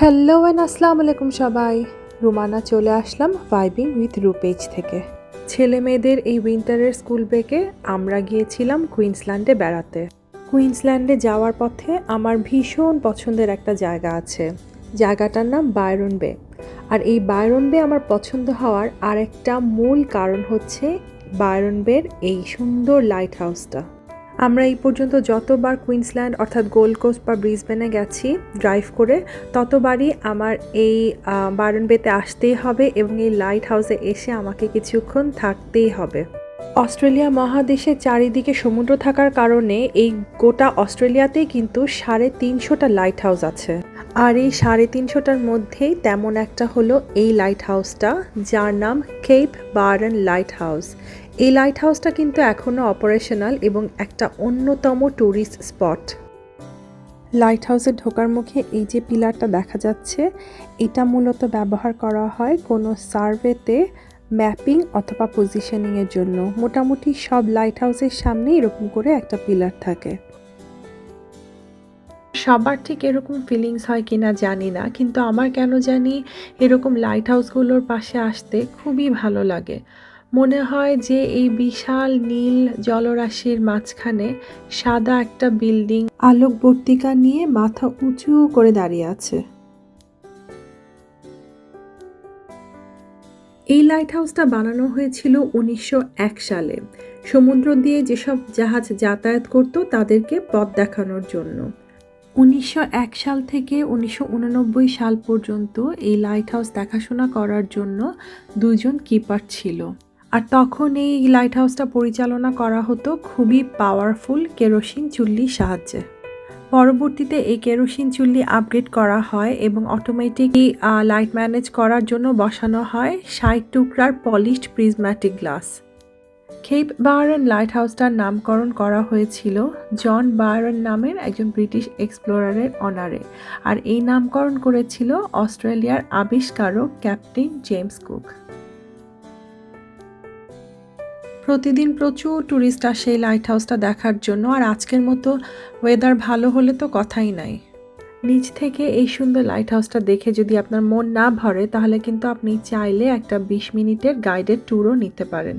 Hello and আসসালামু আলাইকুম সবাই। রুমানা চলে আসলাম ভাইবিং উইথ রুপেজ থেকে। ছেলে মেয়েদের এই উইন্টারের স্কুল ব্রেকে আমরা গিয়েছিলাম কুইন্সল্যান্ডে বেড়াতে। কুইন্সল্যান্ডে যাওয়ার পথে আমার ভীষণ পছন্দের একটা জায়গা আছে। জায়গাটার নাম বায়রন বে আর এই বায়রন বে আমার পছন্দ হওয়ার আরেকটা মূল কারণ হচ্ছে বায়রন বের এই সুন্দর লাইট হাউসটা আমরা এই পর্যন্ত যতবার কুইন্সল্যান্ড অর্থাৎ গোল্ড কোস্ট বা ব্রিসবেনে গেছি ড্রাইভ করে, ততবারই আমার এই বারন বেতে আসতেই হবে এবং এই লাইট হাউসে এসে আমাকে কিছুক্ষণ থাকতেই হবে। অস্ট্রেলিয়া মহাদেশে চারিদিকে সমুদ্র থাকার কারণে এই গোটা অস্ট্রেলিয়াতেই কিন্তু সাড়ে তিনশোটা লাইট হাউস আছে। আর এই সাড়ে তিনশোটার মধ্যেই তেমন একটা হলো এই লাইট হাউসটা যার নাম কেপ বারন লাইট হাউস এই লাইট হাউসটা কিন্তু এখনও অপারেশনাল এবং একটা অন্যতম ট্যুরিস্ট স্পট লাইট হাউসে ঢোকার মুখে এই যে পিলারটা দেখা যাচ্ছে, এটা মূলত ব্যবহার করা হয় কোনো সার্ভেতে ম্যাপিং অথবা পজিশনিংয়ের জন্য। মোটামুটি সব লাইট হাউসের সামনে এরকম করে একটা পিলার থাকে। সবার ঠিক এরকম ফিলিংস হয় কিনা জানি না, কিন্তু আমার কেন জানি এরকম লাইট হাউসগুলোর পাশে আসতে খুবই ভালো লাগে। মনে হয় যে এই বিশাল নীল জলরাশির মাঝখানে সাদা একটা বিল্ডিং আলোকবর্তিকা নিয়ে মাথা উঁচু করে দাঁড়িয়ে আছে। এই লাইট হাউসটা বানানো হয়েছিল উনিশশো এক সালে। সমুদ্র দিয়ে যেসব জাহাজ যাতায়াত করত তাদেরকে পথ দেখানোর জন্য। উনিশশো এক সাল থেকে উনিশশো উননব্বই সাল পর্যন্ত এই লাইট হাউস দেখাশোনা করার জন্য দুজন কিপার ছিল। আর তখন এই লাইট হাউসটা পরিচালনা করা হতো খুবই পাওয়ারফুল কেরোসিন চুল্লির সাহায্যে। পরবর্তীতে এই কেরোসিন চুল্লি আপগ্রেড করা হয় এবং অটোমেটিক লাইট ম্যানেজ করার জন্য বসানো হয় ষাট টুকরার polished prismatic glass cape Byron light হাউসটার নামকরণ করা হয়েছিল জন বায়ারন নামের একজন ব্রিটিশ এক্সপ্লোরারের অনারে। আর এই নামকরণ করেছিল অস্ট্রেলিয়ার আবিষ্কারক ক্যাপ্টেন জেমস কুক। প্রতিদিন প্রচুর ট্যুরিস্ট আসে এই লাইট হাউসটা দেখার জন্য, আর আজকের মতো ওয়েদার ভালো হলে তো কথাই নাই। নিচ থেকে এই সুন্দর লাইট হাউসটা দেখে যদি আপনার মন না ভরে, তাহলে কিন্তু আপনি চাইলে একটা বিশ মিনিটের গাইডেড ট্যুরও নিতে পারেন।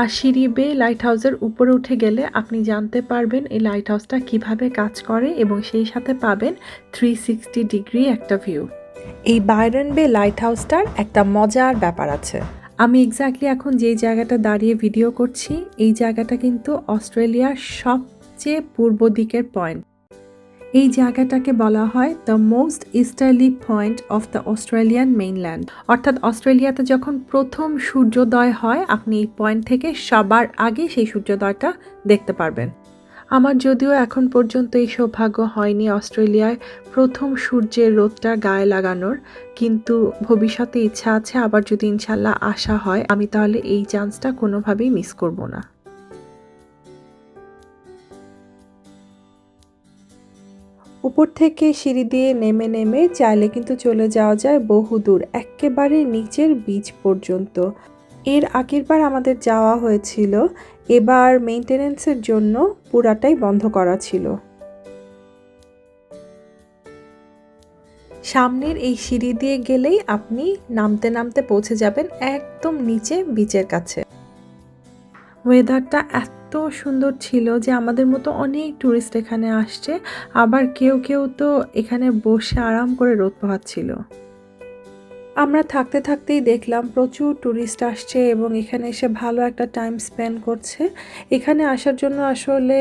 আর সিঁড়ি বেয়ে লাইট হাউসের উপরে উঠে গেলে আপনি জানতে পারবেন এই লাইট হাউসটা কীভাবে কাজ করে এবং সেই সাথে পাবেন থ্রি সিক্সটি ডিগ্রি একটা ভিউ এই বাইরন বে লাইট হাউসটার একটা মজার ব্যাপার আছে। আমি এক্স্যাক্টলি এখন যেই জায়গাটা দাঁড়িয়ে ভিডিও করছি এই জায়গাটা কিন্তু অস্ট্রেলিয়ার সবচেয়ে পূর্ব দিকের পয়েন্ট এই জায়গাটাকে বলা হয় the most easterly point of the Australian mainland অর্থাৎ অস্ট্রেলিয়াতে যখন প্রথম সূর্যোদয় হয়, আপনি এই পয়েন্ট থেকে সবার আগে সেই সূর্যোদয়টা দেখতে পারবেন। আমার যদিও এখন পর্যন্ত এই সৌভাগ্য হয়নি অস্ট্রেলিয়ায় প্রথম সূর্যের রোদটা গায়ে লাগানোর, কিন্তু ভবিষ্যতে ইচ্ছা আছে, আবার যদি ইনশাল্লাহ আসা হয়, আমি তাহলে এই চান্সটা কোনোভাবেই মিস করব না। উপর থেকে সিঁড়ি দিয়ে নেমে নেমে চাইলে কিন্তু চলে যাওয়া যায় বহুদূর একেবারে নিচের বীজ পর্যন্ত। এর আগের বার আমাদের যাওয়া হয়েছিল, এবার মেনটেনেন্সের জন্য পুরাটাই বন্ধ করা ছিল। সামনের এই সিঁড়ি দিয়ে গেলেই আপনি নামতে নামতে পৌঁছে যাবেন একদম নিচে বিচের কাছে। ওয়েদারটা এত সুন্দর ছিল যে আমাদের মতো অনেক ট্যুরিস্ট এখানে আসছে। আবার কেউ কেউ তো এখানে বসে আরাম করে রোদ পোহাচ্ছিল। আমরা থাকতে থাকতেই দেখলাম প্রচুর ট্যুরিস্ট আসছে এবং এখানে এসে ভালো একটা টাইম স্পেন্ড করছে। এখানে আসার জন্য আসলে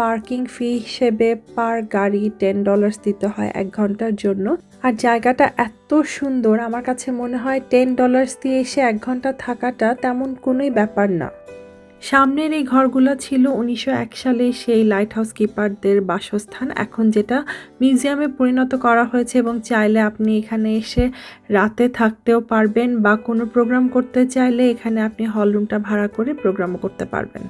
পার্কিং ফি হিসেবে পার গাড়ি টেন ডলার্স দিতে হয় এক ঘণ্টার জন্য। আর জায়গাটা এত সুন্দর, আমার কাছে মনে হয় টেন ডলার্স দিয়ে এসে এক ঘণ্টা থাকাটা তেমন কোনোই ব্যাপার না। সামনের এই ঘরগুলো ছিল উনিশশো এক সালে সেই লাইট হাউস কিপারদের বাসস্থান। এখন যেটা মিউজিয়ামে পরিণত করা হয়েছে এবং চাইলে আপনি এখানে এসে রাতে থাকতেও পারবেন বা কোনো প্রোগ্রাম করতে চাইলে এখানে আপনি হলরুমটা ভাড়া করে প্রোগ্রামও করতে পারবেন।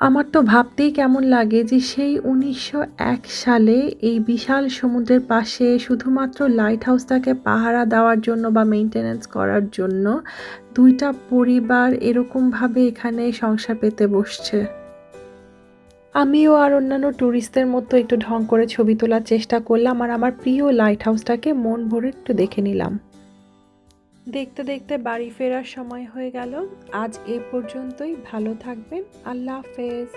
আমার তো ভাবতেই কেমন লাগে যে সেই উনিশশো এক সালে এই বিশাল সমুদ্রের পাশে শুধুমাত্র লাইট হাউসটাকে পাহারা দেওয়ার জন্য বা মেনটেন্যান্স করার জন্য দুইটা পরিবার এরকমভাবে এখানে সংসার পেতে বসছে। আমিও আর অন্যান্য ট্যুরিস্টদের মতো একটু ঢং করে ছবি তোলার চেষ্টা করলাম আর আমার প্রিয় লাইট হাউসটাকে মন ভরে একটু দেখে নিলাম। দেখতে দেখতে বাড়ি ফেরার সময় হয়ে গেল। আজ এ পর্যন্তই। ভালো থাকবেন। আল্লাহ হাফেজ।